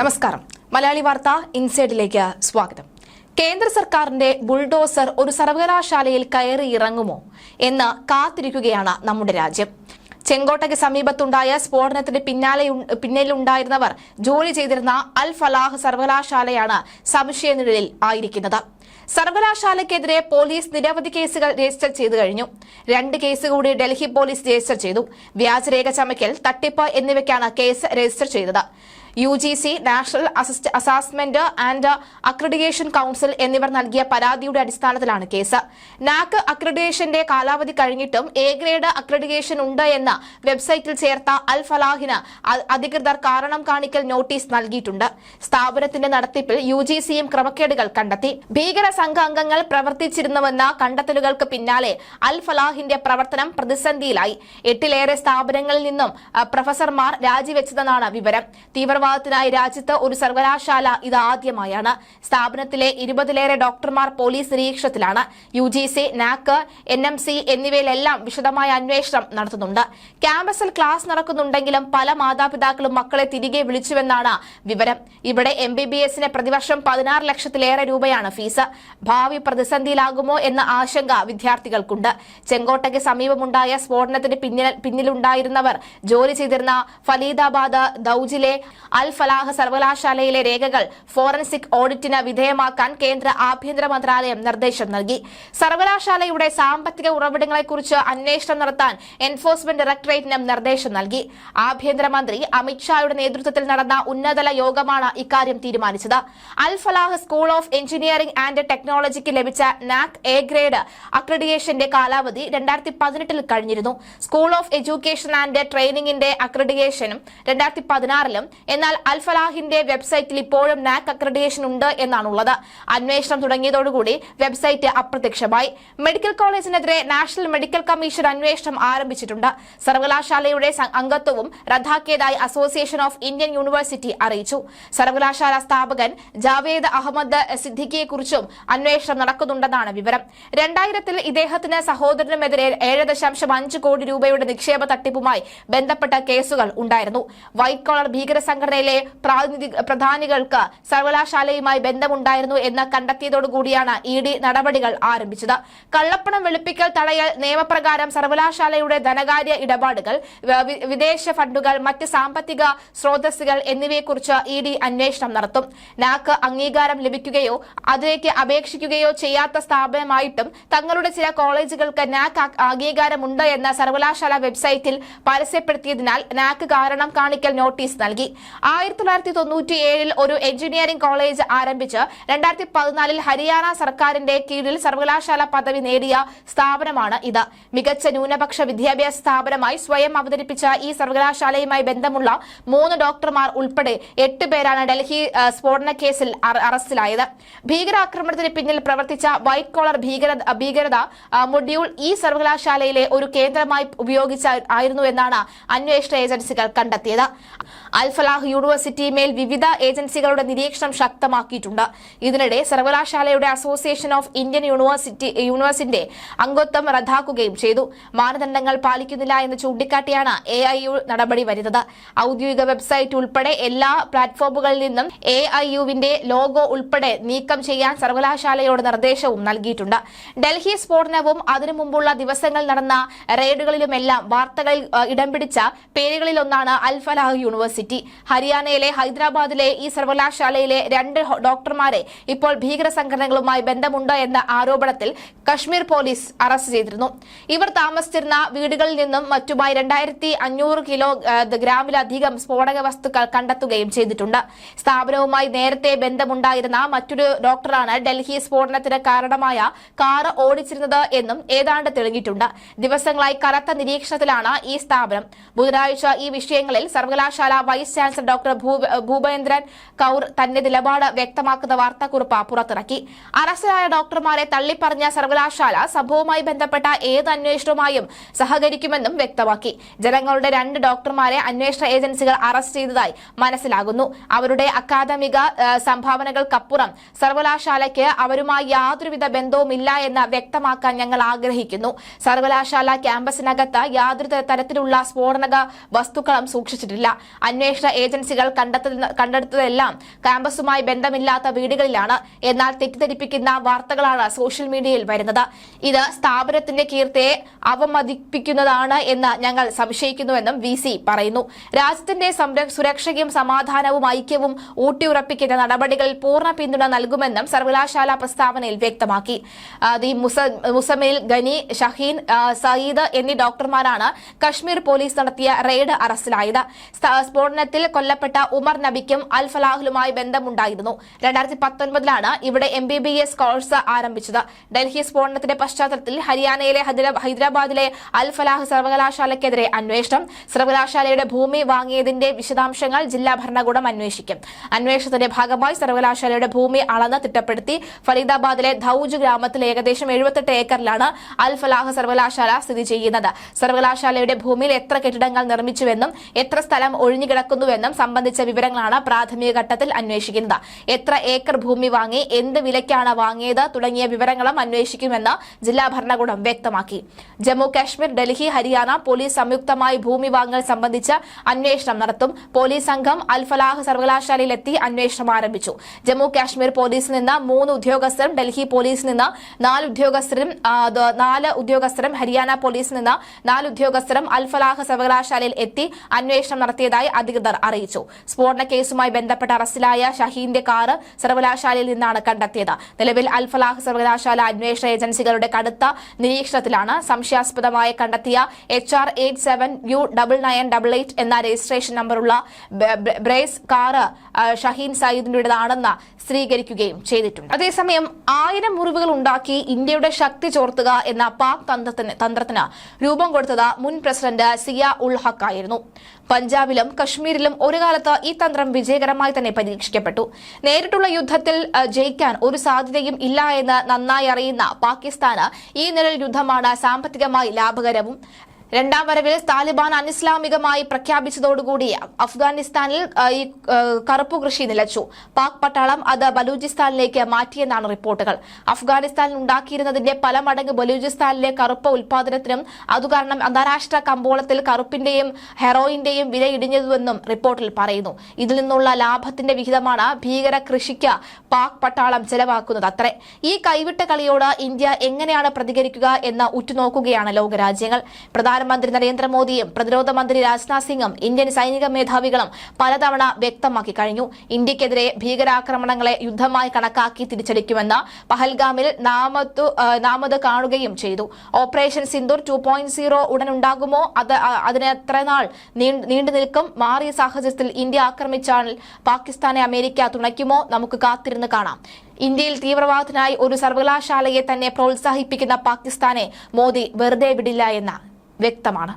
നമസ്കാരം. മലയാളി വാർത്ത ഇൻസൈഡിലേക്ക് സ്വാഗതം. കേന്ദ്ര സർക്കാരിന്റെ ബുൾഡോസർ ഒരു സർവകലാശാലയിൽ കയറി ഇറങ്ങുമോ എന്ന് കാത്തിരിക്കുകയാണ് നമ്മുടെ രാജ്യം. ചെങ്കോട്ടയ്ക്ക് സമീപത്തുണ്ടായ സ്ഫോടനത്തിന് പിന്നാലെ പിന്നിലുണ്ടായിരുന്നവർ ജോലി ചെയ്തിരുന്ന അൽ ഫലാഹ് സർവകലാശാലയാണ് സംശയനിഴലിൽ ആയിരിക്കുന്നത്. സർവകലാശാലയ്ക്കെതിരെ പോലീസ് നിരവധി കേസുകൾ രജിസ്റ്റർ ചെയ്തു കഴിഞ്ഞു. രണ്ട് കേസ് കൂടി ഡൽഹി പോലീസ് രജിസ്റ്റർ ചെയ്തു. വ്യാജരേഖ ചമയ്ക്കൽ തട്ടിപ്പ് എന്നിവയ്ക്കാണ് കേസ് രജിസ്റ്റർ ചെയ്തത്. U G C national assessment and accreditation council എന്നിവർ നൽകിയ പരാതിയുടെ അടിസ്ഥാനത്തിലാണ് കേസ്. നാക് അക്രഡിറ്റേഷന്റെ കാലാവധി കഴിഞ്ഞിട്ടും എ ഗ്രേഡ് അക്രഡിറ്റേഷൻ ഉണ്ട് എന്ന വെബ്സൈറ്റിൽ ചേർത്ത അൽ ഫലാഹിന് അധികൃതർ കാരണം കാണിക്കൽ നോട്ടീസ് നൽകിയിട്ടുണ്ട്. സ്ഥാപനത്തിന്റെ നടത്തിപ്പിൽ യു ജി സിയും ക്രമക്കേടുകൾ കണ്ടെത്തി. ഭീകര സംഘ അംഗങ്ങൾ പ്രവർത്തിച്ചിരുന്നുവെന്ന കണ്ടെത്തലുകൾക്ക് പിന്നാലെ അൽ ഫലാഹിന്റെ പ്രവർത്തനം പ്രതിസന്ധിയിലായി. എട്ടിലേറെ സ്ഥാപനങ്ങളിൽ നിന്നും പ്രൊഫസർമാർ രാജിവെച്ചതെന്നാണ് വിവരം. തീവ്രവാദത്തിനായി രാജ്യത്ത് ഒരു സർവകലാശാല ഇത് ആദ്യമായാണ് സ്ഥാപനത്തിലെ ഇരുപതിലേറെ ഡോക്ടർമാർ പോലീസ് നിരീക്ഷണത്തിലാണ്. U G C NAAC N M C എന്നിവയിലെല്ലാം വിശദമായ അന്വേഷണം നടത്തുന്നുണ്ട്. ക്യാമ്പസിൽ ക്ലാസ് നടക്കുന്നുണ്ടെങ്കിലും പല മാതാപിതാക്കളും മക്കളെ തിരികെ വിളിച്ചുവെന്നാണ് വിവരം. ഇവിടെ എം ബി ബി എസിന് പ്രതിവർഷം പതിനാറ് ലക്ഷത്തിലേറെ രൂപയാണ് ഫീസ്. ഭാവി പ്രതിസന്ധിയിലാകുമോ എന്ന ആശങ്ക വിദ്യാർത്ഥികൾക്കുണ്ട്. ചെങ്കോട്ടയ്ക്ക് സമീപമുണ്ടായ സ്ഫോടനത്തിന് പിന്നിലുണ്ടായിരുന്നവർ ജോലി ചെയ്തിരുന്ന ഫലീദാബാദ് ദൌജിലെ അൽ ഫലാഹ് സർവകലാശാലയിലെ രേഖകൾ ഫോറൻസിക് ഓഡിറ്റിന് വിധേയമാക്കാൻ കേന്ദ്ര ആഭ്യന്തര മന്ത്രാലയം നിർദ്ദേശം നൽകി. സർവകലാശാലയുടെ സാമ്പത്തിക ഉറവിടങ്ങളെക്കുറിച്ച് അന്വേഷണം നടത്താൻ എൻഫോഴ്സ്മെന്റ് ഡയറക്ടറേറ്റിനും നിർദ്ദേശം നൽകി. ആഭ്യന്തരമന്ത്രി അമിത്ഷായുടെ നേതൃത്വത്തിൽ നടന്ന ഉന്നതല യോഗമാണ് ഇക്കാര്യം തീരുമാനിച്ചത്. Al Falah school of engineering and ടെക്നോളജിക്ക് ലഭിച്ച നാക് എ ഗ്രേഡ് അക്രഡിയേഷന്റെ കാലാവധി രണ്ടായിരത്തി പതിനെട്ടിൽ കഴിഞ്ഞിരുന്നു. സ്കൂൾ ഓഫ് എഡ്യൂക്കേഷൻ ആൻഡ് ട്രെയിനിങ്ങിന്റെ അക്രഡിയേഷനും രണ്ടായിരത്തി പതിനാറിലും എന്നാൽ അൽഫലാഹിന്റെ വെബ്സൈറ്റിൽ ഇപ്പോഴും നാക് അക്രഡിയേഷൻ ഉണ്ട് എന്നാണുള്ളത്. അന്വേഷണം തുടങ്ങിയതോടുകൂടി വെബ്സൈറ്റ് അപ്രത്യക്ഷമായി. മെഡിക്കൽ കോളേജിനെതിരെ നാഷണൽ മെഡിക്കൽ കമ്മീഷൻ അന്വേഷണം ആരംഭിച്ചിട്ടുണ്ട്. സർവകലാശാലയുടെ അംഗത്വവും റദ്ദാക്കിയതായി അസോസിയേഷൻ ഓഫ് ഇന്ത്യൻ യൂണിവേഴ്സിറ്റി അറിയിച്ചു. സർവകലാശാല സ്ഥാപകൻ ജാവേദ് അഹമ്മദ് സിദ്ദിഖിയെക്കുറിച്ചും അന്വേഷണം നടക്കുന്നുണ്ടെന്നാണ് വിവരം. രണ്ടായിരത്തിൽ ഇദ്ദേഹത്തിന് സഹോദരനുമെതിരെ ഏഴ് ദശാംശം അഞ്ച് കോടി രൂപയുടെ നിക്ഷേപ തട്ടിപ്പുമായി ബന്ധപ്പെട്ട കേസുകൾ ഉണ്ടായിരുന്നു. വൈറ്റ് കോളർ ഭീകര സംഘടനയിലെ പ്രാതിനിധി- പ്രധാനികൾക്ക് സർവകലാശാലയുമായി ബന്ധമുണ്ടായിരുന്നു എന്ന് കണ്ടെത്തിയതോടുകൂടിയാണ് ഇ ഡി നടപടികൾ ആരംഭിച്ചത്. കള്ളപ്പണം വെളുപ്പിക്കൽ തടയൽ നിയമപ്രകാരം സർവകലാശാലയുടെ ധനകാര്യ ഇടപാടുകൾ വിദേശ ഫണ്ടുകൾ മറ്റ് സാമ്പത്തിക സ്രോതസ്സുകൾ എന്നിവയെക്കുറിച്ച് ഇ ഡി അന്വേഷണം നടത്തും. നാക്ക് അംഗീകാരം ലഭിക്കുകയോ അതിലേക്ക് അപേക്ഷിക്കുകയോ ചെയ്യാത്ത സ്ഥാപനമായിട്ടും തങ്ങളുടെ ചില കോളേജുകൾക്ക് നാക്ക് അംഗീകാരമുണ്ട് എന്ന് സർവകലാശാല വെബ്സൈറ്റിൽ പരസ്യപ്പെടുത്തിയതിനാൽ നാക്ക് കാരണം കാണിക്കൽ നോട്ടീസ് നൽകി. ആയിരത്തി തൊള്ളായിരത്തി തൊണ്ണൂറ്റി ഏഴിൽ ഒരു എഞ്ചിനീയറിംഗ് കോളേജ് ആരംഭിച്ച് രണ്ടായിരത്തി പതിനാലിൽ ഹരിയാന സർക്കാരിന്റെ കീഴിൽ സർവകലാശാല പദവി നേടിയ സ്ഥാപനമാണ് ഇത്. മികച്ച ന്യൂനപക്ഷ വിദ്യാഭ്യാസ സ്ഥാപനമായി സ്വയം അവതരിപ്പിച്ച ഈ സർവകലാശാലയുമായി ബന്ധമുള്ള മൂന്ന് ഡോക്ടർമാർ ഉൾപ്പെടെ എട്ട് പേരാണ് ഡൽഹി സ്ഫോടന കേസിൽ അറ- അറസ്റ്റിലായത്. ഭീകരാക്രമണത്തിന് പിന്നിൽ പ്രവർത്തിച്ച വൈറ്റ് കോളർ ഭീകര ഭീകരത മൊഡ്യൂൾ ഈ സർവകലാശാലയിലെ ഒരു കേന്ദ്രമായി ഉപയോഗിച്ച ആയിരുന്നു എന്നാണ് അന്വേഷണ ഏജൻസികൾ കണ്ടെത്തിയത്. അൽ ഫലാഹ് യൂണിവേഴ്സിറ്റി മേൽ വിവിധ ഏജൻസികളുടെ നിരീക്ഷണം ശക്തമാക്കിയിട്ടുണ്ട്. ഇതിനിടെ സർവകലാശാലയുടെ അസോസിയേഷൻ ഓഫ് ഇന്ത്യൻ യൂണിവേഴ്സിറ്റി യൂണിവേഴ്സിന്റെ അംഗത്വം റദ്ദാക്കുകയും ചെയ്തു. മാനദണ്ഡങ്ങൾ പാലിക്കുന്നില്ല എന്ന് ചൂണ്ടിക്കാട്ടിയാണ് എ നടപടി വരുന്നത്. ഔദ്യോഗിക വെബ്സൈറ്റ് ഉൾപ്പെടെ എല്ലാ പ്ലാറ്റ്ഫോമുകളിൽ നിന്നും എ ഐ ലോഗോ ഉൾപ്പെടെ നീക്കം ചെയ്യാൻ സർവകലാശാലയോട് നിർദ്ദേശവും നൽകിയിട്ടുണ്ട്. ഡൽഹി സ്ഫോടനവും അതിനു മുമ്പുള്ള ദിവസങ്ങൾ നടന്ന റെയ്ഡുകളിലുമെല്ലാം വാർത്തകളിൽ ഇടം പിടിച്ച പേരുകളിലൊന്നാണ് അൽഫലാഹ് യൂണിവേഴ്സിറ്റി. ഹരിയാനയിലെ ഹൈദരാബാദിലെ ഈ സർവകലാശാലയിലെ രണ്ട് ഡോക്ടർമാരെ ഇപ്പോൾ ഭീകര സംഘടനകളുമായി ബന്ധമുണ്ട് എന്ന ആരോപണത്തിൽ കശ്മീർ പോലീസ് അറസ്റ്റ് ചെയ്തിരുന്നു. ഇവർ താമസിച്ചിരുന്ന വീടുകളിൽ നിന്നും മറ്റുമായി രണ്ടായിരത്തി അഞ്ഞൂറ് കിലോ ഗ്രാമിലധികം സ്ഫോടക വസ്തുക്കൾ കണ്ടെത്തുകയും ചെയ്തിട്ടുണ്ട്. സ്ഥാപനവുമായി നേരത്തെ ബന്ധമുണ്ടായിരുന്ന മറ്റൊരു ഡോക്ടറാണ് ഡൽഹി സ്ഫോടനത്തിന് കാരണമായ കാറ് ഓടിച്ചിരുന്നത് എന്നും ഏതാണ്ട് തെളിഞ്ഞിട്ടുണ്ട്. ദിവസങ്ങളായി കനത്ത നിരീക്ഷണത്തിലാണ് ഈ സ്ഥാപനം. ബുധനാഴ്ച ഈ വിഷയങ്ങളിൽ സർവകലാശാല vice chancellor doctor Bhupinder Kaur തന്റെ നിലപാട് വ്യക്തമാക്കുന്ന വാർത്താക്കുറിപ്പ് പുറത്തിറക്കി. അറസ്റ്റിലായ ഡോക്ടർമാരെ തള്ളിപ്പറഞ്ഞ സർവകലാശാല സംഭവവുമായി ബന്ധപ്പെട്ട ഏത് അന്വേഷണവുമായും സഹകരിക്കുമെന്നും വ്യക്തമാക്കി. ജനങ്ങളുടെ രണ്ട് ഡോക്ടർമാരെ അന്വേഷണ ഏജൻസികൾ അറസ്റ്റ് ചെയ്തതായി മനസ്സിലാകുന്നു. അവരുടെ അക്കാദമിക സംഭാവനകൾക്കപ്പുറം സർവകലാശാലയ്ക്ക് അവരുമായി യാതൊരുവിധ ബന്ധവുമില്ല എന്ന് വ്യക്തമാക്കാൻ ഞങ്ങൾ ആഗ്രഹിക്കുന്നു. സർവകലാശാല ക്യാമ്പസിനകത്ത് യാതൊരു തരത്തിലുള്ള സ്ഫോടനക വസ്തുക്കളും സൂക്ഷിച്ചിട്ടില്ല. അന്വേഷണ ഏജൻസി ഏജൻസികൾ കണ്ടെടുത്തതെല്ലാം ക്യാമ്പസുമായി ബന്ധമില്ലാത്ത വീടുകളിലാണ്. എന്നാൽ തെറ്റിദ്ധരിപ്പിക്കുന്ന വാർത്തകളാണ് സോഷ്യൽ മീഡിയയിൽ വരുന്നത്. ഇത് സ്ഥാപനത്തിന്റെ കീർത്തിയെ അവമതിപ്പിക്കുന്നതാണ് എന്ന് ഞങ്ങൾ സംശയിക്കുന്നുവെന്നും വി സി പറയുന്നു. രാജ്യത്തിന്റെ സംര- സുരക്ഷയും സമാധാനവും ഐക്യവും ഊട്ടിയുറപ്പിക്കുന്ന നടപടികളിൽ പൂർണ പിന്തുണ നൽകുമെന്നും സർവകലാശാല പ്രസ്താവനയിൽ വ്യക്തമാക്കി. മുസമിൽ ഗനി ഷഹീൻ സയീദ് എന്നീ ഡോക്ടർമാരാണ് കശ്മീർ പോലീസ് നടത്തിയ റെയ്ഡ് അറസ്റ്റിലായത്. സ്ഫോടനത്തിൽ കൊല്ലപ്പെട്ട ഉമർ നബിക്കും അൽ ഫലാഹുലുമായി ബന്ധമുണ്ടായിരുന്നു. രണ്ടായിരത്തി പത്തൊൻപതിലാണ് ഇവിടെ M B B S course ആരംഭിച്ചത്. ഡൽഹി സ്ഫോടനത്തിന്റെ പശ്ചാത്തലത്തിൽ ഹരിയാനയിലെ ഹൈദരാബാദിലെ അൽ ഫലാഹ് സർവകലാശാലയ്ക്കെതിരെ അന്വേഷണം സർവകലാശാലയുടെ ഭൂമി വാങ്ങിയതിന്റെ വിശദാംശങ്ങൾ ജില്ലാ ഭരണകൂടം അന്വേഷിക്കും. അന്വേഷണത്തിന്റെ ഭാഗമായി സർവകലാശാലയുടെ ഭൂമി അളന്ന് തിട്ടപ്പെടുത്തി ഫരീദാബാദിലെ ധൌജ് ഗ്രാമത്തിൽ ഏകദേശം എഴുപത്തെട്ട് ഏക്കറിലാണ് അൽ ഫലാഹ് സർവകലാശാല സ്ഥിതി ചെയ്യുന്നത്. സർവകലാശാലയുടെ ഭൂമിയിൽ എത്ര കെട്ടിടങ്ങൾ നിർമ്മിച്ചുവെന്നും എത്ര സ്ഥലം ഒഴിഞ്ഞുകിടക്കുന്നുവെന്നും സംബന്ധിച്ച വിവരങ്ങളാണ് പ്രാഥമിക ഘട്ടത്തിൽ അന്വേഷിക്കുന്നത്. എത്ര ഏക്കർ ഭൂമി വാങ്ങി എന്ത് വിലയ്ക്കാണ് വാങ്ങിയത് തുടങ്ങിയ വിവരങ്ങളും അന്വേഷിക്കുമെന്ന് ജില്ലാ ഭരണകൂടം വ്യക്തമാക്കി. ജമ്മു കാശ്മീർ ഡൽഹി ഹരിയാന പോലീസ് സംയുക്തമായി ഭൂമി വാങ്ങൽ സംബന്ധിച്ച് അന്വേഷണം നടത്തും. പോലീസ് സംഘം അൽഫലാഹ് സർവകലാശാലയിലെത്തി അന്വേഷണം ആരംഭിച്ചു. ജമ്മു കാശ്മീർ പോലീസിൽ നിന്ന് മൂന്ന് ഉദ്യോഗസ്ഥരും ഡൽഹി പോലീസിൽ നിന്ന് നാല് ഉദ്യോഗസ്ഥരും നാല് ഉദ്യോഗസ്ഥരും ഹരിയാന പോലീസിൽ നിന്ന് നാല് ഉദ്യോഗസ്ഥരും അൽഫലാഹ് സർവകലാശാലയിൽ എത്തി അന്വേഷണം നടത്തിയതായി അധികൃതർ അറിയിച്ചു. സ്ഫോടന കേസുമായി ബന്ധപ്പെട്ട് അറസ്റ്റിലായ ഷഹീന്റെ കാറ് സർവകലാശാലയിൽ നിന്നാണ് കണ്ടെത്തിയത്. നിലവിൽ അൽഫലാഹ് സർവകലാശാല അന്വേഷണ ഏജൻസികളുടെ കടുത്ത നിരീക്ഷണത്തിലാണ് സംശയാസ്പദമായി കണ്ടെത്തിയ H R eight seven U double nine double eight എന്ന രജിസ്ട്രേഷൻ നമ്പറുള്ള ബ്രേസ് കാറ് ഷഹീൻ സയ്യിദിന്റേതാണെന്ന് സ്ഥിരീകരിക്കുകയും ചെയ്തിട്ടുണ്ട്. അതേസമയം ആയിരം മുറിവുകൾ ഉണ്ടാക്കി ഇന്ത്യയുടെ ശക്തി ചോർത്തുക എന്ന പാക് തന്ത്രത്തിന് രൂപം കൊടുത്തത് മുൻ പ്രസിഡന്റ് സിയ ഉൾ ഹക്കായിരുന്നു. പഞ്ചാബിലും കശ്മീരിലും ഒരു കാലത്ത് ഈ തന്ത്രം വിജയകരമായി തന്നെ പരീക്ഷിക്കപ്പെട്ടു. നേരിട്ടുള്ള യുദ്ധത്തിൽ ജയിക്കാൻ ഒരു സാധ്യതയും ഇല്ല എന്ന് നന്നായി അറിയുന്ന പാകിസ്ഥാന് ഈ നിഴൽ യുദ്ധമാണ് സാമ്പത്തികമായി ലാഭകരവും. രണ്ടാം വരവിൽ താലിബാൻ അനിസ്ലാമികമായി പ്രഖ്യാപിച്ചതോടുകൂടി അഫ്ഗാനിസ്ഥാനിൽ ഈ കറുപ്പ് കൃഷി നിലച്ചു. പാക് പട്ടാളം അത് ബലൂചിസ്ഥാനിലേക്ക് മാറ്റിയെന്നാണ് റിപ്പോർട്ടുകൾ. അഫ്ഗാനിസ്ഥാനിൽ ഉണ്ടാക്കിയിരുന്നതിന്റെ പല മടങ്ങ് ബലൂചിസ്ഥാനിലെ കറുപ്പ് ഉൽപാദനത്തിനും അതുകാരണം അന്താരാഷ്ട്ര കമ്പോളത്തിൽ കറുപ്പിന്റെയും ഹെറോയിന്റെയും വില ഇടിഞ്ഞതുവെന്നും റിപ്പോർട്ടിൽ പറയുന്നു. ഇതിൽ നിന്നുള്ള ലാഭത്തിന്റെ വിഹിതമാണ് ഭീകര കൃഷിക്ക് പാക് പട്ടാളം ചെലവാക്കുന്നത് അത്രേ. ഈ കൈവിട്ട കളിയോട് ഇന്ത്യ എങ്ങനെയാണ് പ്രതികരിക്കുക എന്ന് ഉറ്റുനോക്കുകയാണ് ലോകരാജ്യങ്ങൾ. പ്രധാനമന്ത്രി നരേന്ദ്രമോദിയും പ്രതിരോധ മന്ത്രി രാജ്നാഥ് സിംഗും ഇന്ത്യൻ സൈനിക മേധാവികളും പലതവണ വ്യക്തമാക്കി കഴിഞ്ഞു. ഇന്ത്യക്കെതിരെ ഭീകരാക്രമണങ്ങളെ യുദ്ധമായി കണക്കാക്കി തിരിച്ചടിക്കുമെന്ന് പഹൽഗാമിൽ നാമത്തു നാമത് കാണുകയും ചെയ്തു. Operation Sindoor two point zero ഉടൻ ഉണ്ടാകുമോ അത് അതിന് എത്ര നാൾ നീണ്ടു നിൽക്കും? മാറിയ സാഹചര്യത്തിൽ ഇന്ത്യ ആക്രമിച്ചാൽ പാകിസ്ഥാനെ അമേരിക്ക തുണയ്ക്കുമോ? നമുക്ക് കാത്തിരുന്ന് കാണാം. ഇന്ത്യയിൽ തീവ്രവാദത്തിനായി ഒരു സർവകലാശാലയെ തന്നെ പ്രോത്സാഹിപ്പിക്കുന്ന പാകിസ്ഥാനെ മോദി വെറുതെ വിടില്ല എന്ന് വ്യക്തമാണ്.